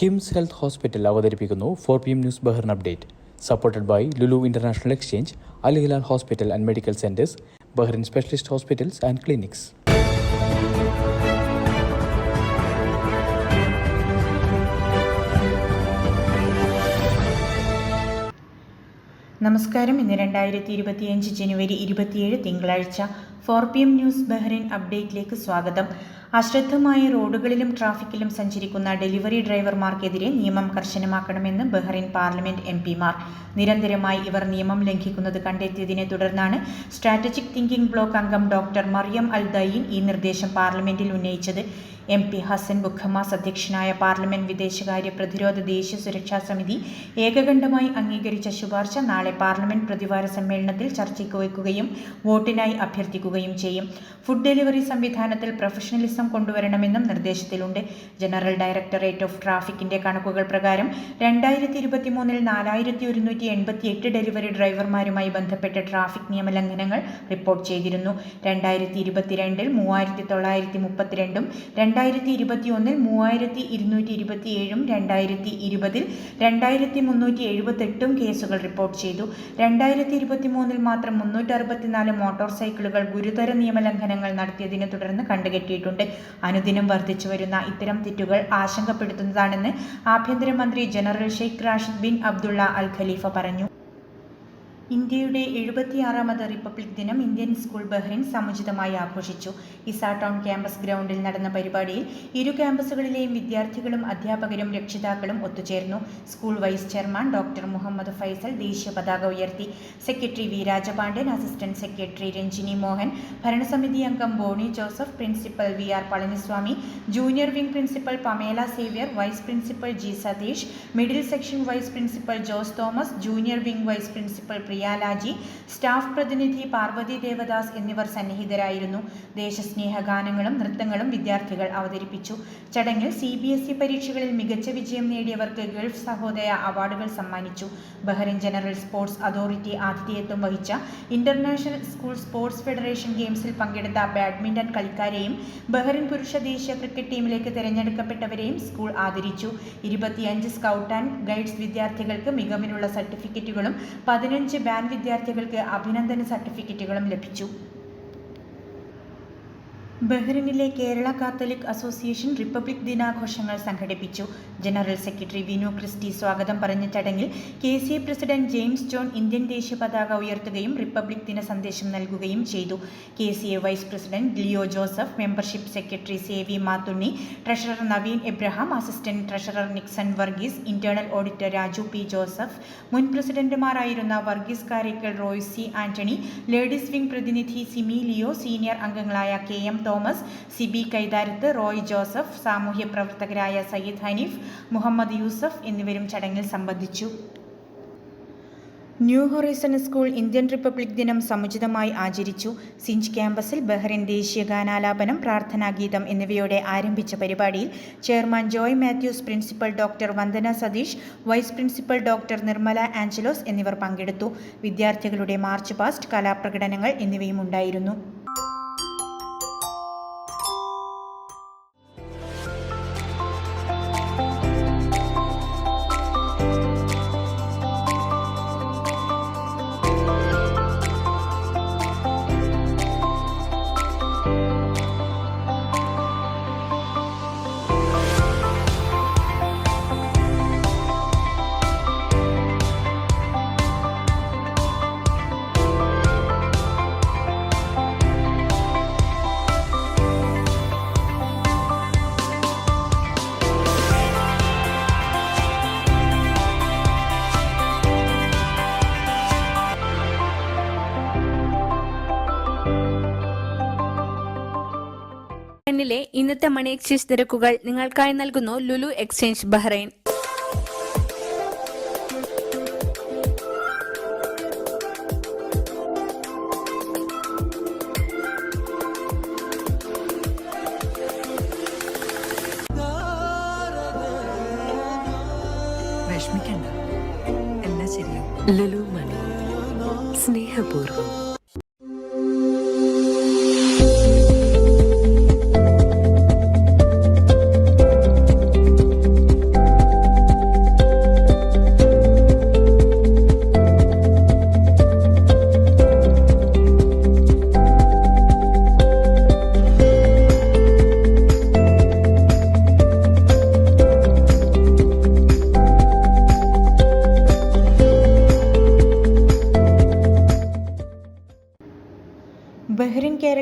KIMS health hospital അവതരിപ്പിക്കുന്നു four P M news Bahrain update. Supported by Lulu international exchange അലിഹിലാൽ hospital and medical centres Bahrain specialist hospitals and clinics. നമസ്കാരം. ഇന്ന് രണ്ടായിരത്തി ഇരുപത്തിയഞ്ച് ജനുവരി ഇരുപത്തിയേഴ് തിങ്കളാഴ്ച four P M news Bahrain അപ്ഡേറ്റിലേക്ക് സ്വാഗതം. അശ്രദ്ധമായ റോഡുകളിലും ട്രാഫിക്കിലും സഞ്ചരിക്കുന്ന ഡെലിവറി ഡ്രൈവർമാർക്കെതിരെ നിയമം കർശനമാക്കണമെന്ന് ബഹ്റിൻ പാർലമെന്റ് എം പിമാർ. നിരന്തരമായി ഇവർ നിയമം ലംഘിക്കുന്നത് കണ്ടെത്തിയതിനെ തുടർന്നാണ് സ്ട്രാറ്റജിക് തിങ്കിംഗ് ബ്ലോക്ക് അംഗം ഡോക്ടർ മറിയം അൽ ദയീൻ ഈ നിർദ്ദേശം പാർലമെന്റിൽ ഉന്നയിച്ചത്. എം പി ഹസൻ ബുഖമാസ് അധ്യക്ഷനായ പാർലമെന്റ് വിദേശകാര്യ പ്രതിരോധ ദേശീയ സുരക്ഷാ സമിതി ഏകകണ്ഠമായി അംഗീകരിച്ച ശുപാർശ നാളെ പാർലമെന്റ് പ്രതിവാര സമ്മേളനത്തിൽ ചർച്ചയ്ക്ക് വയ്ക്കുകയും വോട്ടിനായി അഭ്യർത്ഥിക്കുകയും ചെയ്യും. ഫുഡ് ഡെലിവറി സംവിധാനത്തിൽ പ്രൊഫഷണലിസം കൊണ്ടുവരണമെന്നും നിർദ്ദേശത്തിലുണ്ട്. ജനറൽ ഡയറക്ടറേറ്റ് ഓഫ് ട്രാഫിക്കിന്റെ കണക്കുകൾ പ്രകാരം രണ്ടായിരത്തി ഇരുപത്തിമൂന്നിൽ നാലായിരത്തി ഒരുന്നൂറ്റി എൺപത്തി എട്ട് ഡെലിവറി ഡ്രൈവർമാരുമായി ബന്ധപ്പെട്ട ട്രാഫിക് നിയമലംഘനങ്ങൾ റിപ്പോർട്ട് ചെയ്തിരുന്നു. രണ്ടായിരത്തി ഇരുപത്തിരണ്ടിൽ മൂവായിരത്തി തൊള്ളായിരത്തി മുപ്പത്തിരണ്ടും രണ്ടായിരത്തി ഇരുപത്തി ഒന്നിൽ മൂവായിരത്തി ഇരുന്നൂറ്റി ഇരുപത്തി ഏഴും രണ്ടായിരത്തി ഇരുപതിൽ രണ്ടായിരത്തി മുന്നൂറ്റി എഴുപത്തെട്ടും കേസുകൾ റിപ്പോർട്ട് ചെയ്തു. രണ്ടായിരത്തി ഇരുപത്തി മൂന്നിൽ മാത്രം മുന്നൂറ്റി അറുപത്തിനാല് മോട്ടോർ സൈക്കിളുകൾ ഗുരുതര നിയമലംഘനങ്ങൾ നടത്തിയതിനെ തുടർന്ന് കണ്ടുകെട്ടിയിട്ടുണ്ട്. അനുദിനം വർദ്ധിച്ചു വരുന്ന ഇത്തരം തെറ്റുകൾ ആശങ്കപ്പെടുത്തുന്നതാണെന്ന് ആഭ്യന്തരമന്ത്രി general Sheikh Rashid bin Abdullah Al Khalifa പറഞ്ഞു. ഇന്ത്യയുടെ എഴുപത്തിയാറാമത് റിപ്പബ്ലിക് ദിനം ഇന്ത്യൻ സ്കൂൾ ബഹ്റിൻ സമുചിതമായി ആഘോഷിച്ചു. ഇസ ടൗൺ ക്യാമ്പസ് ഗ്രൗണ്ടിൽ നടന്ന പരിപാടിയിൽ ഇരു ക്യാമ്പസുകളിലെയും വിദ്യാർത്ഥികളും അധ്യാപകരും രക്ഷിതാക്കളും ഒത്തുചേർന്നു. School vice chairman doctor Mohammed Faisal ദേശീയ പതാക ഉയർത്തി. Secretary V Rajapandian assistant secretary Ranjini Mohan ഭരണസമിതി അംഗം Boney Joseph principal V R Palaniswamy junior wing principal Pamela Xavier vice principal G Satheesh middle section vice principal Jose Thomas junior wing vice principal Priya Laji staff പ്രതിനിധി പാർവതി ദേവദാസ് എന്നിവർ സന്നിഹിതരായിരുന്നു. ദേശസ്നേഹ ഗാനങ്ങളും നൃത്തങ്ങളും വിദ്യാർത്ഥികൾ അവതരിപ്പിച്ചു. ചടങ്ങിൽ സി ബി എസ് ഇ പരീക്ഷകളിൽ മികച്ച വിജയം നേടിയവർക്ക് ഗൾഫ് സഹോദയ അവാർഡുകൾ സമ്മാനിച്ചു. ബഹ്റിൻ ജനറൽ സ്പോർട്സ് അതോറിറ്റി ആതിഥേയത്വം വഹിച്ച ഇന്റർനാഷണൽ സ്കൂൾ സ്പോർട്സ് ഫെഡറേഷൻ ഗെയിംസിൽ പങ്കെടുത്ത ബാഡ്മിന്റൺ കളിക്കാരെയും ബഹ്റിൻ പുരുഷ ദേശീയ ക്രിക്കറ്റ് ടീമിലേക്ക് തിരഞ്ഞെടുക്കപ്പെട്ടവരെയും സ്കൂൾ ആദരിച്ചു. ഇരുപത്തിയഞ്ച് സ്കൗട്ട് ആൻഡ് ഗൈഡ്സ് വിദ്യാർത്ഥികൾക്ക് മികവിനുള്ള സർട്ടിഫിക്കറ്റുകളും പതിനഞ്ച് ബാൻഡ് വിദ്യാർത്ഥികൾക്ക് അഭിനന്ദന സർട്ടിഫിക്കറ്റുകളും ലഭിച്ചു. ബഹ്റിനിലെ കേരള കാത്തലിക് അസോസിയേഷൻ റിപ്പബ്ലിക് ദിനാഘോഷങ്ങൾ സംഘടിപ്പിച്ചു. ജനറൽ സെക്രട്ടറി വിനു ക്രിസ്റ്റി സ്വാഗതം പറഞ്ഞ ചടങ്ങിൽ K C president James John Indian ദേശീയ പതാക ഉയർത്തുകയും റിപ്പബ്ലിക് ദിന സന്ദേശം നൽകുകയും ചെയ്തു. K C A vice president Leo Joseph membership secretary Savy Mathunni treasurer Naveen Abraham assistant treasurer Nixon Varghese internal auditor Raju P Joseph മുൻ പ്രസിഡന്റുമാരായിരുന്ന വർഗീസ് കാരേക്കൽ റോയ്സി ആന്റണി ലേഡീസ് വിംഗ് പ്രതിനിധി സിമി ലിയോ സീനിയർ അംഗങ്ങളായ K M Thomas Sibi Kaitharath Roy Joseph സാമൂഹ്യ പ്രവർത്തകരായ സയ്യിദ് ഹനീഫ് മുഹമ്മദ് യൂസഫ് എന്നിവരും ചടങ്ങിൽ സംബന്ധിച്ചു. New horizon school Indian republic ദിനം സമുചിതമായി ആചരിച്ചു. സിഞ്ച് ക്യാമ്പസിൽ ബഹ്റിൻ ദേശീയ ഗാനാലാപനം പ്രാർത്ഥനാഗീതം എന്നിവയോടെ ആരംഭിച്ച പരിപാടിയിൽ chairman Joy Mathews principal doctor Vandana Satheesh vice principal doctor Nirmala Angelos എന്നിവർ പങ്കെടുത്തു. വിദ്യാർത്ഥികളുടെ മാർച്ച് പാസ്റ്റ് കലാപ്രകടനങ്ങൾ എന്നിവയും ഉണ്ടായിരുന്നു. ബഹ്റൈനിലെ ഇന്നത്തെ മണി എക്സ്ചേഞ്ച് നിരക്കുകൾ നിങ്ങൾക്കായി നൽകുന്നു ലുലു എക്സ്ചേഞ്ച് ബഹ്റൈൻ. വിഷമിക്കണ്ട. എല്ലാം ശരിയാവും. ലുലു മണി. സ്നേഹപൂർവം.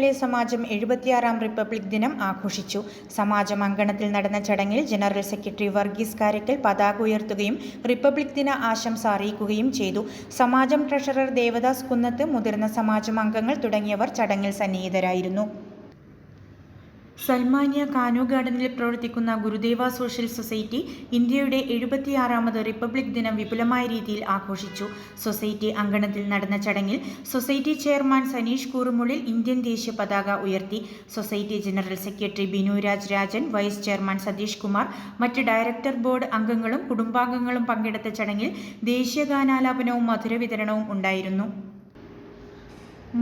കേരളീയ സമാജം എഴുപത്തിയാറാം റിപ്പബ്ലിക് ദിനം ആഘോഷിച്ചു. സമാജം അങ്കണത്തിൽ നടന്ന ചടങ്ങിൽ ജനറൽ സെക്രട്ടറി വർഗീസ് കാരക്കൽ പതാക ഉയർത്തുകയും റിപ്പബ്ലിക് ദിന ആശംസ അറിയിക്കുകയും ചെയ്തു. സമാജം ട്രഷറർ ദേവദാസ് കുന്നത്ത് മുതിർന്ന സമാജം അംഗങ്ങൾ തുടങ്ങിയവർ ചടങ്ങിൽ സന്നിഹിതരായിരുന്നു. സൽമാനിയ കാനോ ഗാർഡനിൽ പ്രവർത്തിക്കുന്ന ഗുരുദേവ സോഷ്യൽ സൊസൈറ്റി ഇന്ത്യയുടെ എഴുപത്തിയാറാമത് റിപ്പബ്ലിക് ദിനം വിപുലമായ രീതിയിൽ ആഘോഷിച്ചു. സൊസൈറ്റി അങ്കണത്തിൽ നടന്ന ചടങ്ങിൽ society chairman Saneesh Koorumulil Indian ദേശീയ പതാക ഉയർത്തി. Society general secretary Binuraj Rajan vice chairman Satheesh Kumar മറ്റ് ഡയറക്ടർ ബോർഡ് അംഗങ്ങളും കുടുംബാംഗങ്ങളും പങ്കെടുത്ത ചടങ്ങിൽ ദേശീയ ഗാനാലാപനവും മധുര വിതരണവും ഉണ്ടായിരുന്നു.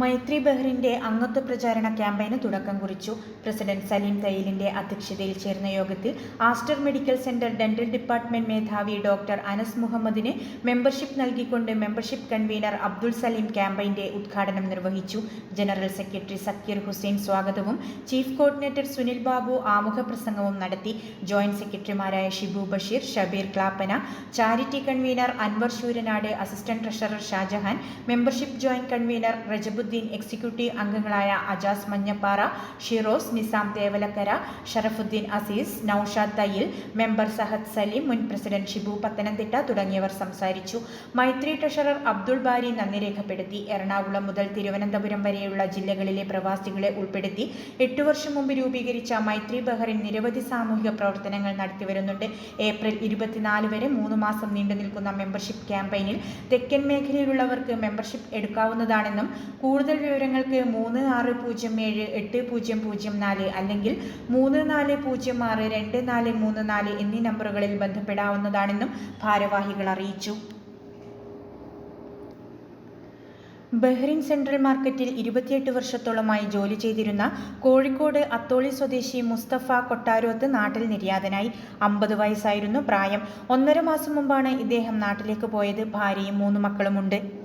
മൈത്രി ബഹ്റിന്റെ അംഗത്വ പ്രചാരണ ക്യാമ്പയിന് തുടക്കം കുറിച്ചു. പ്രസിഡന്റ് സലീം തയ്യലിന്റെ അധ്യക്ഷതയിൽ ചേർന്ന യോഗത്തിൽ Aster medical centre dental department മേധാവി ഡോക്ടർ അനസ് മുഹമ്മദിന് മെമ്പർഷിപ്പ് നൽകിക്കൊണ്ട് മെമ്പർഷിപ്പ് കൺവീനർ അബ്ദുൾ സലീം ക്യാമ്പയിന്റെ ഉദ്ഘാടനം നിർവഹിച്ചു. ജനറൽ സെക്രട്ടറി സക്കീർ ഹുസൈൻ സ്വാഗതവും ചീഫ് കോർഡിനേറ്റർ സുനിൽ ബാബു ആമുഖ പ്രസംഗവും നടത്തി. ജോയിന്റ് സെക്രട്ടറിമാരായ Shibu Basheer Shabeer Clappana charity convener Anvar Sooranad assistant treasurer Shajahan membership joint convener Rajabuddeen executive അംഗങ്ങളായ അജാസ് മഞ്ഞപ്പാറ ഷിറോസ് നിസാം തേവലക്കര ഷറഫുദ്ദീൻ അസീസ് നൌഷാദ് തയ്യിൽ മെമ്പർ സഹദ് സലീം മുൻ പ്രസിഡന്റ് ഷിബു പത്തനംതിട്ട തുടങ്ങിയവർ സംസാരിച്ചു. മൈത്രി ട്രഷറർ അബ്ദുൾ ബാരി നന്ദി രേഖപ്പെടുത്തി. എറണാകുളം മുതൽ തിരുവനന്തപുരം വരെയുള്ള ജില്ലകളിലെ പ്രവാസികളെ ഉൾപ്പെടുത്തി. എട്ടു വർഷം മുമ്പ് രൂപീകരിച്ച മൈത്രി ബഹറിൻ നിരവധി സാമൂഹിക പ്രവർത്തനങ്ങൾ നടത്തിവരുന്നുണ്ട്. ഏപ്രിൽ ഇരുപത്തിനാല് വരെ മൂന്ന് മാസം നീണ്ടു നിൽക്കുന്ന മെമ്പർഷിപ്പ് ക്യാമ്പയിനിൽ തെക്കൻ മേഖലയിലുള്ളവർക്ക് മെമ്പർഷിപ്പ് എടുക്കാവുന്നതാണെന്നും കൂടുതൽ വിവരങ്ങൾക്ക് മൂന്ന് ആറ് പൂജ്യം ഏഴ് എട്ട് പൂജ്യം പൂജ്യം നാല് അല്ലെങ്കിൽ മൂന്ന് നാല് പൂജ്യം ആറ് രണ്ട് നാല് മൂന്ന് നാല് എന്നീ നമ്പറുകളിൽ ബന്ധപ്പെടാവുന്നതാണെന്നും ഭാരവാഹികൾ അറിയിച്ചു. ബഹ്റിൻ സെൻട്രൽ മാർക്കറ്റിൽ ഇരുപത്തിയെട്ട് വർഷത്തോളമായി ജോലി ചെയ്തിരുന്ന കോഴിക്കോട് അത്തോളി സ്വദേശി മുസ്തഫ കൊട്ടാരോത്ത് നാട്ടിൽ നിര്യാതനായി. അമ്പത് വയസ്സായിരുന്നു പ്രായം. ഒന്നര മാസം മുമ്പാണ് ഇദ്ദേഹം നാട്ടിലേക്ക് പോയത്. ഭാര്യയും മൂന്ന് മക്കളുമുണ്ട്.